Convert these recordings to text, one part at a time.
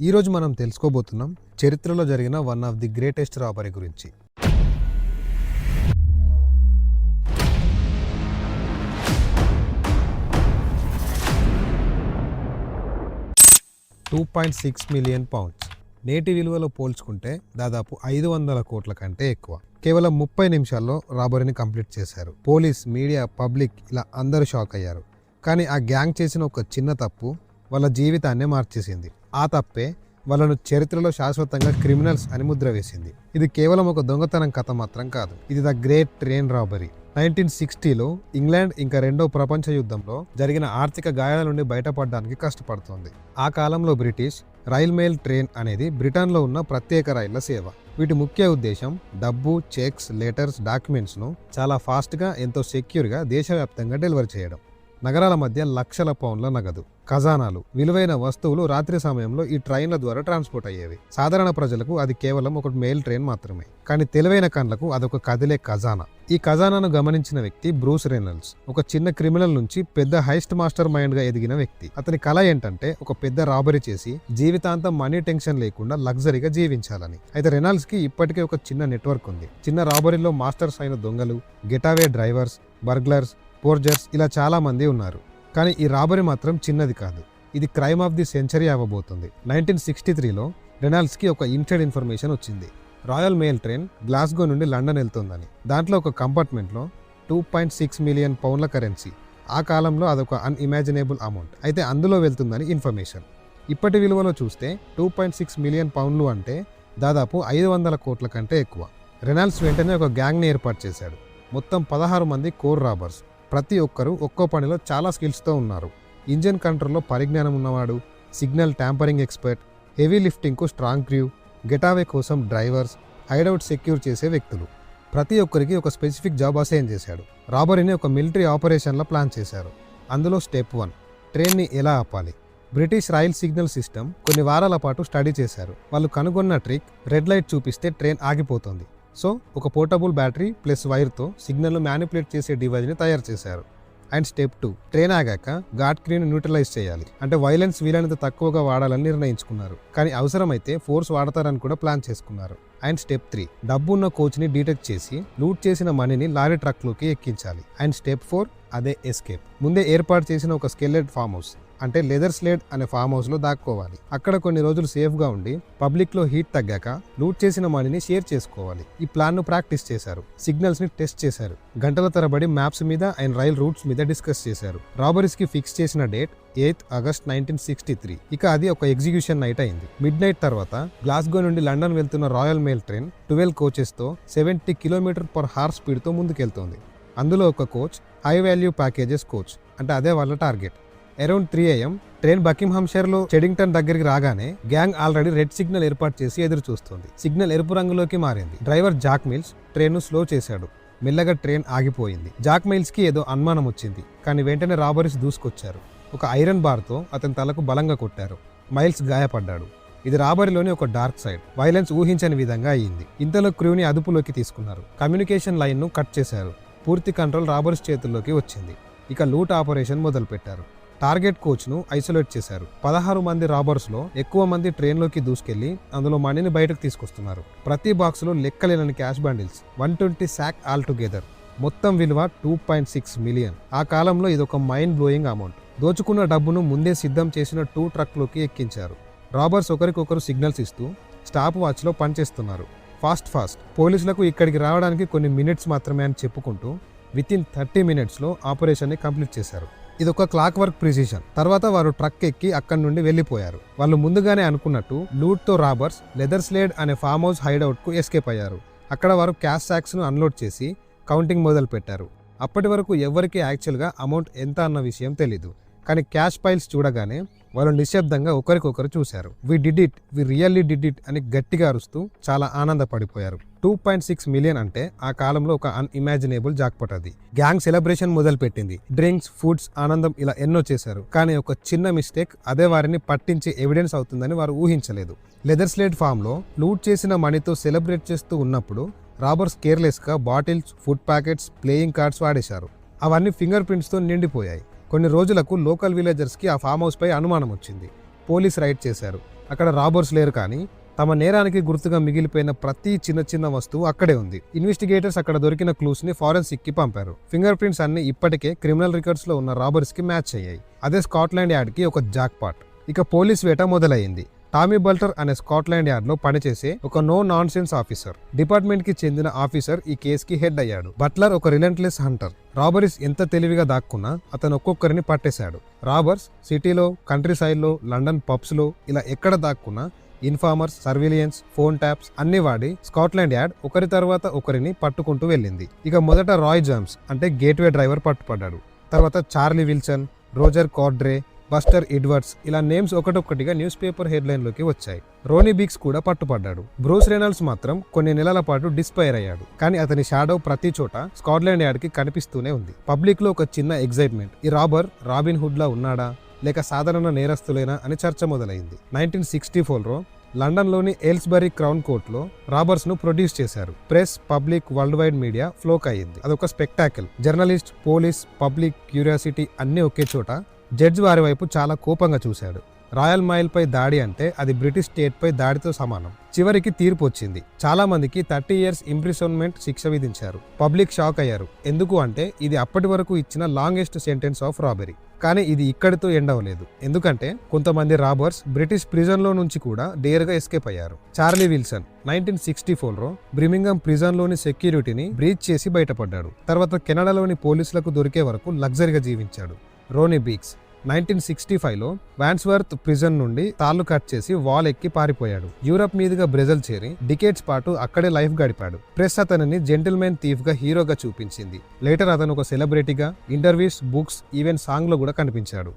ఈరోజు మనం తెలుసుకోబోతున్నాం చరిత్రలో జరిగిన one of the greatest robbery గురించి. Two point six million pounds నేటి విలువలో పోల్చుకుంటే దాదాపు ఐదు వందల కోట్ల కంటే ఎక్కువ. కేవలం ముప్పై నిమిషాల్లో రాబరీని కంప్లీట్ చేశారు. పోలీస్ మీడియా పబ్లిక్ ఇలా అందరూ షాక్ అయ్యారు. కానీ ఆ గ్యాంగ్ చేసిన ఒక చిన్న తప్పు వాళ్ళ జీవితాన్నే మార్చేసింది. ఆ తప్పే వాళ్ళను చరిత్రలో శాశ్వతంగా క్రిమినల్స్ అని ముద్ర వేసింది. ఇది కేవలం ఒక దొంగతనం కథ మాత్రం కాదు. ఇది the great train robbery. Nineteen సిక్స్టీలో England ఇంకా రెండో ప్రపంచ యుద్ధంలో జరిగిన ఆర్థిక గాయాల నుండి బయటపడడానికి కష్టపడుతోంది. ఆ కాలంలో బ్రిటిష్ రైల్ మెయిల్ ట్రైన్ అనేది బ్రిటన్లో ఉన్న ప్రత్యేక రైళ్ళ సేవ. వీటి ముఖ్య ఉద్దేశం డబ్బు చెక్స్ లెటర్స్ డాక్యుమెంట్స్ను చాలా ఫాస్ట్గా ఎంతో సెక్యూర్గా దేశవ్యాప్తంగా డెలివరీ చేయడం. నగరాల మధ్య లక్షల పౌండ్ల నగదు ఖజానాలు విలువైన వస్తువులు రాత్రి సమయంలో ఈ ట్రైన్ల ద్వారా ట్రాన్స్పోర్ట్ అయ్యేవి. సాధారణ ప్రజలకు అది కేవలం ఒక మెయిల్ ట్రైన్ మాత్రమే. కానీ తెలివైన కండ్లకు అదొక కదిలే ఖజానా. ఈ ఖజానాను గమనించిన వ్యక్తి బ్రూస్ రెనల్స్ ఒక చిన్న క్రిమినల్ నుంచి పెద్ద హైస్ట్ మాస్టర్ మైండ్గా ఎదిగిన వ్యక్తి. అతని కళ ఏంటంటే ఒక పెద్ద రాబరీ చేసి జీవితాంతం మనీ టెన్షన్ లేకుండా లగ్జరీగా జీవించాలని. అయితే రెనాల్డ్స్కి ఇప్పటికే ఒక చిన్న నెట్వర్క్ ఉంది. చిన్న రాబరీలో మాస్టర్స్ అయిన దొంగలు గెటావే డ్రైవర్స్ బర్గ్లర్స్ పోర్జర్స్ ఇలా చాలామంది ఉన్నారు. కానీ ఈ రాబరీ మాత్రం చిన్నది కాదు. ఇది క్రైమ్ ఆఫ్ ది సెంచరీ అవ్వబోతుంది. నైన్టీన్ సిక్స్టీ త్రీలో రెనాల్డ్స్కి ఒక ఇన్సైడ్ ఇన్ఫర్మేషన్ వచ్చింది. రాయల్ మెయిల్ ట్రైన్ గ్లాస్గో నుండి లండన్ వెళ్తుందని. దాంట్లో ఒక కంపార్ట్మెంట్లో టూ పాయింట్ సిక్స్ మిలియన్ పౌండ్ల కరెన్సీ ఆ కాలంలో అదొక అన్ఇమాజినేబుల్ అమౌంట్ అయితే అందులో వెళ్తుందని ఇన్ఫర్మేషన్. ఇప్పటి విలువలో చూస్తే టూ పాయింట్ సిక్స్ మిలియన్ పౌండ్లు అంటే దాదాపు ఐదు వందల కోట్ల కంటే ఎక్కువ. రెనాల్డ్స్ వెంటనే ఒక గ్యాంగ్ని ఏర్పాటు చేశాడు. మొత్తం పదహారు మంది కోర్ రాబర్స్. ప్రతి ఒక్కరూ ఒక్కో పనిలో చాలా స్కిల్స్తో ఉన్నారు. ఇంజిన్ కంట్రోల్లో పరిజ్ఞానం ఉన్నవాడు సిగ్నల్ ట్యాంపరింగ్ ఎక్స్పర్ట్ హెవీ లిఫ్టింగ్కు స్ట్రాంగ్ క్రూ గెటావే కోసం డ్రైవర్స్ హైడౌట్ సెక్యూర్ చేసే వ్యక్తులు. ప్రతి ఒక్కరికి ఒక స్పెసిఫిక్ జాబ్ అసైన్ చేశాడు. రాబరీని ఒక మిలిటరీ ఆపరేషన్లో ప్లాన్ చేశారు. అందులో స్టెప్ వన్ ట్రైన్ని ఎలా ఆపాలి? బ్రిటిష్ రైల్ సిగ్నల్ సిస్టమ్ కొన్ని వారాల పాటు స్టడీ చేశారు. వాళ్ళు కనుగొన్న ట్రిక్ రెడ్ లైట్ చూపిస్తే ట్రైన్ ఆగిపోతుంది. సో ఒక పోర్టబుల్ బ్యాటరీ ప్లస్ వైర్తో సిగ్నల్ను మ్యానిపులేట్ చేసే డివైజ్ని తయారు చేశారు. అండ్ స్టెప్ టూ ట్రైన్ ఆగాక గాడ్ క్రీన్ న్యూట్రలైజ్ చేయాలి. అంటే వైలెన్స్ వీలైనంత తక్కువగా వాడాలని నిర్ణయించుకున్నారు. కానీ అవసరమైతే ఫోర్స్ వాడతారని కూడా ప్లాన్ చేసుకున్నారు. అండ్ స్టెప్ త్రీ డబ్బు ఉన్న కోచ్ని డిటెక్ట్ చేసి లూట్ చేసిన మనీని లారీ ట్రక్లోకి ఎక్కించాలి. అండ్ స్టెప్ ఫోర్ అదే ఎస్కేప్. ముందే ఏర్పాటు చేసిన ఒక స్కెల్లెడ్ ఫామ్ హౌస్ అంటే లెదర్ స్లేడ్ అనే ఫామ్ హౌస్లో దాక్కోవాలి. అక్కడ కొన్ని రోజులు సేఫ్గా ఉండి పబ్లిక్లో హీట్ తగ్గాక లూట్ చేసిన మనీని షేర్ చేసుకోవాలి. ఈ ప్లాన్ను ప్రాక్టీస్ చేశారు. సిగ్నల్స్ని టెస్ట్ చేశారు. గంటల తరబడి మ్యాప్స్ మీద అండ్ రైల్ రూట్స్ మీద డిస్కస్ చేశారు. రాబరీస్కి ఫిక్స్ చేసిన date eighth August nineteen sixty three. ఇక అది ఒక ఎగ్జిక్యూషన్ నైట్ అయింది. మిడ్ నైట్ తర్వాత గ్లాస్గో నుండి లండన్ వెళ్తున్న రాయల్ మెయిల్ ట్రైన్ ట్వెల్వ్ కోచెస్తో సెవెంటీ కిలోమీటర్ పర్ హార్ స్పీడ్తో ముందుకెళ్తోంది. అందులో ఒక coach high value packages coach. అంటే అదే వాళ్ళ target. Around three AM train బకింహాంషైర్లో Cheddington దగ్గరికి రాగానే గ్యాంగ్ ఆల్రెడీ రెడ్ సిగ్నల్ ఏర్పాటు చేసి ఎదురు చూస్తుంది. సిగ్నల్ ఎరుపు రంగులోకి మారింది. డ్రైవర్ జాక్ మిల్స్ ట్రైన్ను స్లో చేశాడు. మెల్లగా ట్రైన్ ఆగిపోయింది. జాక్ మిల్స్కి ఏదో అనుమానం వచ్చింది. కానీ వెంటనే రాబరీస్ దూసుకొచ్చారు. ఒక ఐరన్ బార్తో అతని తలకు బలంగా కొట్టారు. మైల్స్ గాయపడ్డాడు. ఇది రాబరిలోని ఒక డార్క్ సైడ్. వైలెన్స్ ఊహించని విధంగా అయ్యింది ఇంతలో క్రూని అదుపులోకి తీసుకున్నారు. కమ్యూనికేషన్ లైన్ను కట్ చేశారు. పూర్తి కంట్రోల్ రాబర్స్ చేతుల్లోకి వచ్చింది. ఇక లూట్ ఆపరేషన్ మొదలుపెట్టారు. టార్గెట్ కోచ్ను ఐసోలేట్ చేశారు. పదహారు మంది రాబర్స్లో ఎక్కువ మంది ట్రైన్లోకి దూసుకెళ్ళి అందులో మనీని బయటకు తీసుకొస్తున్నారు. ప్రతి బాక్స్లో లెక్కలేనని cash bundles one twenty sack all together. మొత్తం విలువ టూ పాయింట్ సిక్స్ మిలియన్. ఆ కాలంలో ఇది ఒక మైండ్ బ్లోయింగ్ అమౌంట్. దోచుకున్న డబ్బును ముందే సిద్ధం చేసిన టూ ట్రక్లోకి ఎక్కించారు. రాబర్స్ ఒకరికొకరు సిగ్నల్స్ ఇస్తూ స్టాప్ వాచ్లో పనిచేస్తున్నారు. Fast fast. పోలీసులకు ఇక్కడికి రావడానికి కొన్ని మినిట్స్ మాత్రమే అని చెప్పుకుంటూ విత్ ఇన్ థర్టీ మినిట్స్లో ఆపరేషన్ని కంప్లీట్ చేశారు. ఇది ఒక క్లాక్ వర్క్ ప్రిసిషన్. తర్వాత వారు ట్రక్ ఎక్కి అక్కడి నుండి వెళ్ళిపోయారు. వాళ్ళు ముందుగానే అనుకున్నట్టు లూట్తో రాబర్స్ లెదర్ స్లేడ్ అనే ఫామ్ హౌస్ హైడౌట్కు ఎస్కేప్ అయ్యారు. అక్కడ వారు క్యాష్ సాక్స్ను అన్లోడ్ చేసి కౌంటింగ్ మొదలు పెట్టారు. అప్పటి వరకు ఎవరికి యాక్చువల్గా అమౌంట్ ఎంత అన్న విషయం తెలీదు. కానీ క్యాష్ ఫైల్స్ చూడగానే వాళ్ళు నిశ్శబ్దంగా ఒకరికొకరు చూశారు. We did it we really did it అని గట్టిగా అరుస్తూ చాలా ఆనందపడిపోయారు. టూ పాయింట్ సిక్స్ మిలియన్ అంటే ఆ కాలంలో ఒక అన్ఇమాజినేబుల్ జాక్పట్ అది. గ్యాంగ్ సెలబ్రేషన్ మొదలు పెట్టింది డ్రింక్స్ ఫుడ్స్ ఆనందం ఇలా ఎన్నో చేశారు. కానీ ఒక చిన్న మిస్టేక్ అదే వారిని పట్టించే ఎవిడెన్స్ అవుతుందని వారు ఊహించలేదు. లెదర్ స్లేట్ ఫామ్లో లూట్ చేసిన మనీతో సెలబ్రేట్ చేస్తూ ఉన్నప్పుడు robbers కేర్లెస్గా bottles food packets playing cards వాడేశారు. అవన్నీ ఫింగర్ ప్రింట్స్తో నిండిపోయాయి. కొన్ని రోజులకు లోకల్ విలేజర్స్కి ఆ ఫామ్ హౌస్పై అనుమానం వచ్చింది. పోలీస్ రైడ్ చేశారు. అక్కడ రాబర్స్ లేరు కానీ తమ నేరానికి గుర్తుగా మిగిలిపోయిన ప్రతి చిన్న చిన్న వస్తువు అక్కడే ఉంది. ఇన్వెస్టిగేటర్స్ అక్కడ దొరికిన క్లూస్ని ఫారెన్సిక్కి పంపారు. ఫింగర్ ప్రింట్స్ అన్ని ఇప్పటికే క్రిమినల్ రికార్డ్స్లో ఉన్న రాబర్స్కి మ్యాచ్ అయ్యాయి. అదే స్కాట్లాండ్ యార్డ్కి ఒక జాక్ పాట్ ఇక పోలీస్ వేట మొదలైంది టామీ బల్టర్ అనే స్కాట్లాండ్ యార్డ్లో పనిచేసే ఒక నో నాన్ సెన్స్ ఆఫీసర్. డిపార్ట్మెంట్కి చెందిన ఆఫీసర్ ఈ కేస్కి హెడ్ అయ్యాడు. బట్లర్ ఒక రిలెంట్లెస్ హంటర్. రాబరీస్ ఎంత తెలివిగా దాక్కున్నా అతను ఒక్కొక్కరిని పట్టేశాడు. రాబర్స్ సిటీలో కంట్రీ సైడ్లో లండన్ పబ్స్లో ఇలా ఎక్కడ దాక్కున్నా ఇన్ఫార్మర్స్ సర్విలియన్స్ ఫోన్ ట్యాప్స్ అన్ని వాడి స్కాట్లాండ్ యార్డ్ ఒకరి తర్వాత ఒకరిని పట్టుకుంటూ వెళ్ళింది. ఇక మొదట రాయ్ జామ్స్ అంటే గేట్వే డ్రైవర్ పట్టుపడ్డాడు. తర్వాత Charlie Wilson Roger Cordrey Buster Edwards ఇలా నేమ్స్ ఒకటొక్కటిగా న్యూస్ పేపర్ హెడ్లైన్లోకి వచ్చాయి. రోనీ బీక్స్ కూడా పట్టుపడ్డాడు. బ్రూస్ రెనాల్డ్స్ మాత్రం కొన్ని నెలల పాటు డిస్పైర్ అయ్యాడు. కానీ అతని షాడో ప్రతి చోట స్కాట్లాండ్ యార్డ్కి కనిపిస్తూనే ఉంది. పబ్లిక్లో ఒక చిన్న ఎగ్జైట్మెంట్ ఈ రాబర్ రాబిన్ హుడ్లా ఉన్నాడా? లేక సాధారణ నేరస్తులేనా అని చర్చ మొదలైంది. నైన్టీన్ సిక్స్టీ ఫోర్లో లండన్లోని ఎల్స్బరీ క్రౌన్ కోర్టులో రాబర్స్ను ప్రొడ్యూస్ చేశారు. Press public world wide media flock అయ్యింది. అదొక spectacle. Journalist police public curiosity అన్ని ఒకే చోట జడ్జ్ వారి వైపు చాలా కోపంగా చూశాడు. రాయల్ మైల్ పై దాడి అంటే అది బ్రిటిష్ స్టేట్ పై దాడితో సమానం. చివరికి తీర్పు వచ్చింది. చాలా మందికి థర్టీ ఇయర్స్ ఇంప్రిసోన్మెంట్ శిక్ష విధించారు. పబ్లిక్ షాక్ అయ్యారు. ఎందుకు అంటే ఇది అప్పటి వరకు ఇచ్చిన లాంగెస్ట్ సెంటెన్స్ ఆఫ్ రాబరీ. కానీ ఇది ఇక్కడితో ఎండ్ అవ్వలేదు. ఎందుకంటే కొంతమంది రాబర్స్ బ్రిటిష్ ప్రిజన్లో నుంచి కూడా డేర్గా ఎస్కేప్ అయ్యారు. చార్లీ విల్సన్ నైన్టీన్ సిక్స్టీ ఫోర్లో బ్రిమింగం ప్రిజన్లోని సెక్యూరిటీని బ్రీచ్ చేసి బయటపడ్డాడు. తర్వాత కెనడాలోని పోలీసులకు దొరికే వరకు లగ్జరీగా జీవించాడు. రోనీ బీక్స్ నైన్టీన్ సిక్స్టీ ఫైవ్లో వాన్స్వర్త్ ప్రిజన్ నుండి తాళ్ళు కట్ చేసి వాల్ ఎక్కి పారిపోయాడు. యూరప్ మీదుగా బ్రెజిల్ చేరి డికేట్స్ పాటు అక్కడే లైఫ్ గడిపాడు. ప్రెస్ అతనిని జెంటిల్మెన్ థీఫ్గా హీరోగా చూపించింది. లేటర్ అతను ఒక సెలబ్రిటీగా ఇంటర్వ్యూస్ బుక్స్ ఈవెన్ సాంగ్లో కూడా కనిపించాడు.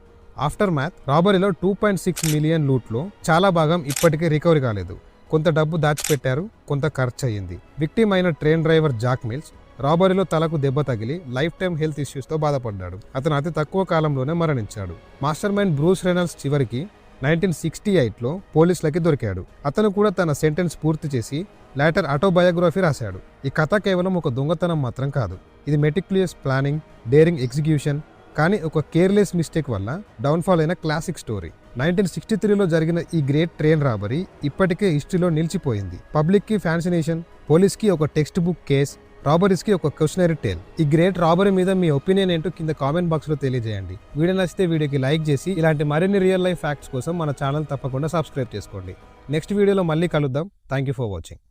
ఆఫ్టర్ మ్యాథ్ రాబరీలో టూ పాయింట్ సిక్స్ మిలియన్ లూట్లో చాలా భాగం ఇప్పటికీ రికవరీ కాలేదు. కొంత డబ్బు దాచిపెట్టారు కొంత ఖర్చు అయ్యింది విక్టిమ్ అయిన ట్రైన్ డ్రైవర్ జాక్ మిల్స్ రాబరీలో తలకు దెబ్బ తగిలి లైఫ్ టైం హెల్త్ ఇష్యూస్తో బాధపడ్డాడు. అతను అతి తక్కువ కాలంలోనే మరణించాడు. మాస్టర్ మైండ్ బ్రూస్ రెనల్స్ చివరికి నైన్టీన్ సిక్స్టీ ఎయిట్లో పోలీసులకి దొరికాడు. అతను కూడా తన సెంటెన్స్ పూర్తి చేసి లేటర్ ఆటోబయోగ్రఫీ రాశాడు. ఈ కథ కేవలం ఒక దొంగతనం మాత్రం కాదు. ఇది మెటిక్యులియస్ ప్లానింగ్ డేరింగ్ ఎగ్జిక్యూషన్ కానీ ఒక కేర్లెస్ మిస్టేక్ వల్ల డౌన్ఫాల్ అయిన క్లాసిక్ స్టోరీ. నైన్టీన్ సిక్స్టీ త్రీలో జరిగిన ఈ గ్రేట్ ట్రైన్ రాబరీ ఇప్పటికే హిస్టరీలో నిలిచిపోయింది. పబ్లిక్కి ఫ్యాన్సినేషన్ పోలీస్కి ఒక టెక్స్ట్ బుక్ కేస్ రాబరీస్కి ఒక క్వశ్చనరీ టేల్ ఈ గ్రేట్ రాబరీ మీద మీ ఒపీనియన్ ఏంటో కింద కామెంట్ బాక్స్లో తెలియజేయండి. వీడియో నచ్చితే వీడియోకి లైక్ చేసి ఇలాంటి మరిన్ని రియల్ లైఫ్ ఫ్యాక్ట్స్ కోసం మన ఛానల్ తప్పకుండా సబ్స్క్రైబ్ చేసుకోండి. నెక్స్ట్ వీడియోలో మళ్ళీ కలుద్దాం. Thank you for watching